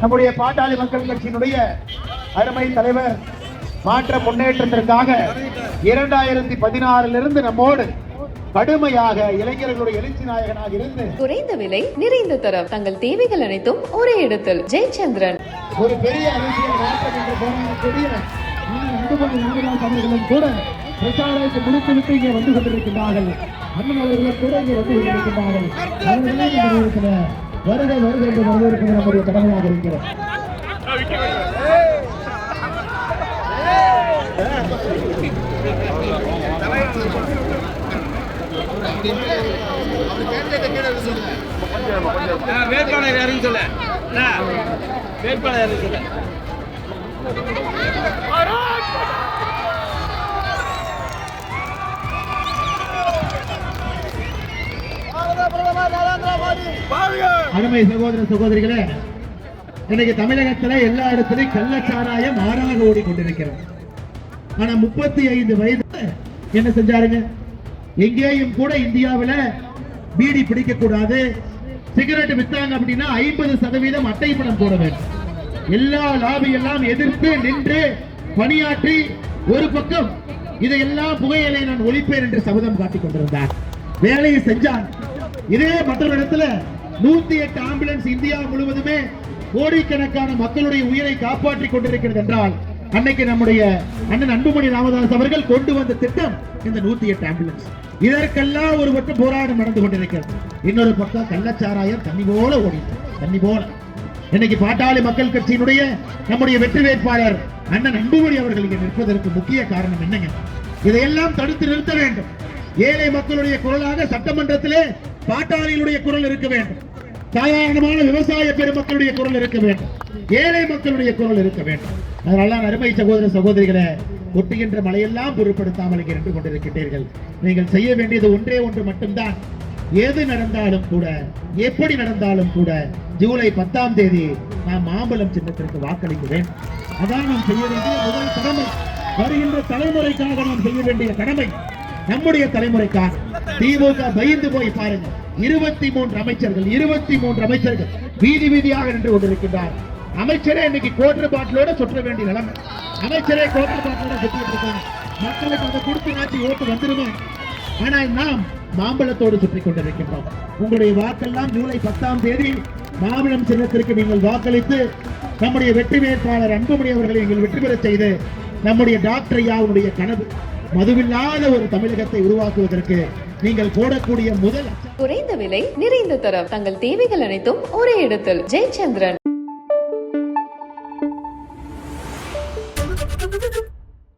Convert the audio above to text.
நம்முடைய பாட்டாளி மக்கள் கட்சியினுடைய அருமை தலைவர் மாற்ற முன்னேற்றத்திற்காக இரண்டாயிரத்தி பதினாறிலிருந்து நம்மோடு கடுமையாக இளைஞர்களுடைய எழுச்சி நாயகனாக இருந்து குறைந்த விலை நிறைந்த தரம். தங்கள் தேவைகள் அனைத்தும் ஒரே இடத்தில். ஜெயச்சந்திரன். ஒரு பெரிய அரசியல் மாற்றம் என்று போராடக்கூடிய கூட பிரச்சாரத்தை முடித்துவிட்டு இங்கே வந்து கொண்டிருக்கின்றார்கள். அண்ணன் அவர்களும் கூட இங்கே வந்து அவர்களே இருக்கிற வருக வருக என்று வரவேற்பது நம்முடைய கடமையாக இருக்கிறது வேட்பாளர் யாருன்னு சொல்ல வேட்பாளர் யாருன்னு சொல்ல அருமை சகோதர சகோதரிகளே இன்னைக்கு தமிழகத்துல எல்லா இடத்துலையும் கள்ளச்சாராயம் ஆறாக ஓடிக்கொண்டிருக்கிறது. ஆனா முப்பத்தி ஐந்து வயது என்ன செஞ்சாருங்க? எங்கேயும் கூட இந்தியாவுல பீடி பிடிக்க கூடாது சிகரெட் வித்தாங்க அப்படின்னா ஐம்பது சதவீதம் அட்டை பணம் போட வேண்டும். எல்லா லாபி எல்லாம் எதிர்த்து நின்று பணியாற்றி ஒரு பக்கம் இதையெல்லாம் புகையிலை நான் ஒழிப்பேன் என்று சபதம் காட்டிக் கொண்டிருந்தார். வேலையை செஞ்சான். இதே மற்றொரு இடத்துல நூத்தி எட்டு ஆம்புலன்ஸ் இந்தியா முழுவதுமே கோடிக்கணக்கான மக்களுடைய உயிரை காப்பாற்றிக் கொண்டிருக்கிறது என்றால் அன்னைக்கு நம்முடைய அண்ணன் அன்புமணி ராமதாஸ் அவர்கள் கொண்டு வந்த திட்டம் இந்த நூத்தி எட்டு ஆம்புலன்ஸ். இதற்கெல்லாம் ஒரு பக்கம் போராட்டம் நடந்து கொண்டிருக்கிறது. இன்னொரு பக்கம் கள்ளச்சாராயம் தண்ணி போல ஓடிட்டு தண்ணி போல. இன்னைக்கு பாட்டாளி மக்கள் கட்சியினுடைய நம்முடைய வெற்றி வேட்பாளர் அண்ணன் அன்புமணி அவர்கள் இங்கே நிற்பதற்கு முக்கிய காரணம் என்னங்க? இதையெல்லாம் தடுத்து நிறுத்த வேண்டும். ஏழை மக்களுடைய குரலாக சட்டமன்றத்திலே பாட்டாளிகளுடைய குரல் இருக்க வேண்டும். சாதாரணமான விவசாய பெருமக்களுடைய குரல் இருக்க வேண்டும். ஏழை மக்களுடைய குரல் இருக்க வேண்டும். அதனால அருமை சகோதர சகோதரிகளை ஒட்டுகின்ற மழையெல்லாம் பொருட்படுத்தாமல் இருந்து கொண்டிருக்கின்றீர்கள். நீங்கள் செய்ய வேண்டியது ஒன்றே ஒன்று மட்டும்தான். எது நடந்தாலும் கூட எப்படி நடந்தாலும் கூட ஜூலை பத்தாம் தேதி நாம் மாம்பழம் சின்னத்திற்கு வாக்களிக்க வேண்டும் அதான் நாம் செய்ய வேண்டிய முதல் கடமை. வருகின்ற தலைமுறைக்காக நாம் செய்ய வேண்டிய கடமை. நம்முடைய தலைமுறைக்காக. திமுக பயந்து போய் பாருங்க இருபத்தி மூன்று அமைச்சர்கள் இருபத்தி மூன்று அமைச்சர்கள் வீதி வீதியாக நின்று கொண்டிருக்கின்றார். அமைச்சரே இன்னைக்கு கோட்டர் பாட்டிலோட சுற்ற வேண்டிய நிலைமை. அமைச்சரே கோட்டர் பாட்டிலோட சுற்றிட்டு இருக்காங்க மக்களுக்கு அதை கொடுத்து நாட்டி ஓட்டு வந்துருமா. ஆனால் நாம் மாம்பழத்தோடு சுற்றி கொண்டிருக்கின்றோம். உங்களுடைய வாக்கெல்லாம் ஜூலை பத்தாம் தேதி மாம்பழம் சின்னத்திற்கு நீங்கள் வாக்களித்து நம்முடைய வெற்றி வேட்பாளர் அன்புமணி அவர்களை நீங்கள் வெற்றி பெற செய்து நம்முடைய டாக்டர் ஐயாவுடைய கனவு மதுவில்லாத ஒரு தமிழகத்தை உருவாக்குவதற்கு நீங்கள் போடக்கூடிய முதல் குறைந்த விலை நிறைந்த தரம். தங்கள் தேவைகள் அனைத்தும் ஒரே இடத்தில். ஜெயச்சந்திரன்.